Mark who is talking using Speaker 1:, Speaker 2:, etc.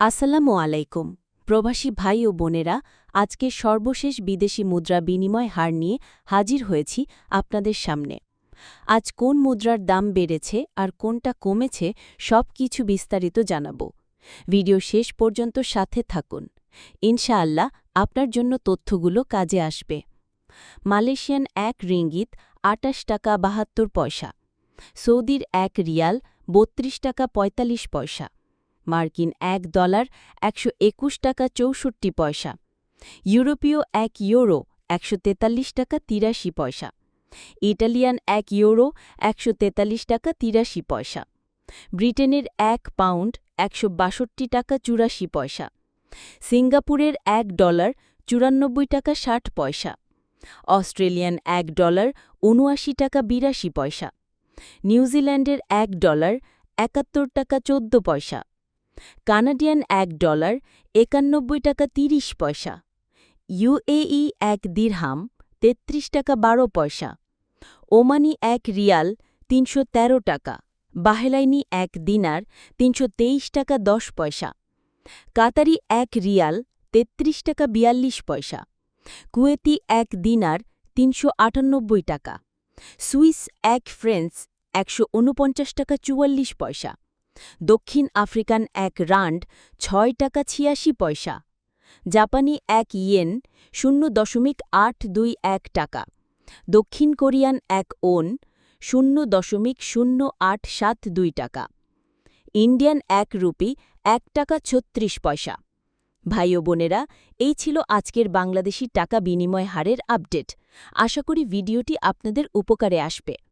Speaker 1: আসসালামু আলাইকুম, প্রবাসী ভাই ও বোনেরা, আজকে সর্বশেষ বিদেশি মুদ্রা বিনিময় হার নিয়ে হাজির হয়েছি আপনাদের সামনে। আজ কোন মুদ্রার দাম বেড়েছে আর কোনটা কমেছে সব কিছু বিস্তারিত জানাব। ভিডিও শেষ পর্যন্ত সাথে থাকুন। ইনশাআল্লাহ আপনার জন্য তথ্যগুলো কাজে আসবে। মালয়েশিয়ান এক রিঙ্গিত আটাশ টাকা বাহাত্তর পয়সা, সৌদির এক রিয়াল বত্রিশ টাকা পঁয়তাল্লিশ পয়সা মার্কিন এক ডলার একশো একুশ টাকা চৌষট্টি পয়সা, ইউরোপীয় এক ইউরো একশো তেতাল্লিশ টাকা তিরাশি পয়সা, ইটালিয়ান এক ইউরো একশো তেতাল্লিশ টাকা তিরাশি পয়সা, ব্রিটেনের এক পাউন্ড একশো বাষট্টি টাকা চুরাশি পয়সা, সিঙ্গাপুরের এক ডলার চুরানব্বই টাকা ষাট পয়সা, অস্ট্রেলিয়ান এক ডলার উনআশি টাকা বিরাশি পয়সা, নিউজিল্যান্ডের এক ডলার একাত্তর টাকা চোদ্দ পয়সা কানাডিয়ান এক ডলার একানব্বই টাকা তিরিশ পয়সা, ইউএই এক দিরহাম তেত্রিশ টাকা বারো পয়সা, ওমানি এক রিয়াল তিনশো তেরো টাকা বাহেলাইনি এক দিনার তিনশো তেইশ টাকা দশ পয়সা, কাতারি এক রিয়াল তেত্রিশ টাকা বিয়াল্লিশ পয়সা, কুয়েতি এক দিনার তিনশো আটানব্বই টাকা, সুইস এক ফ্রেন্স একশো উনপঞ্চাশ টাকা চুয়াল্লিশ পয়সা। দক্ষিণ আফ্রিকান এক রান্ড ছয় টাকা ছিয়াশি পয়সা, জাপানি এক ইয়েন শূন্য দশমিক আট দুই এক টাকা, দক্ষিণ কোরিয়ান এক ওন শূন্য দশমিক শূন্য আট সাত দুই টাকা, ইন্ডিয়ান এক রুপি এক টাকা ছত্রিশ পয়সা। ভাই ও বোনেরা, এই ছিল আজকের বাংলাদেশি টাকা বিনিময় হারের আপডেট। আশা করি ভিডিওটি আপনাদের উপকারে আসবে।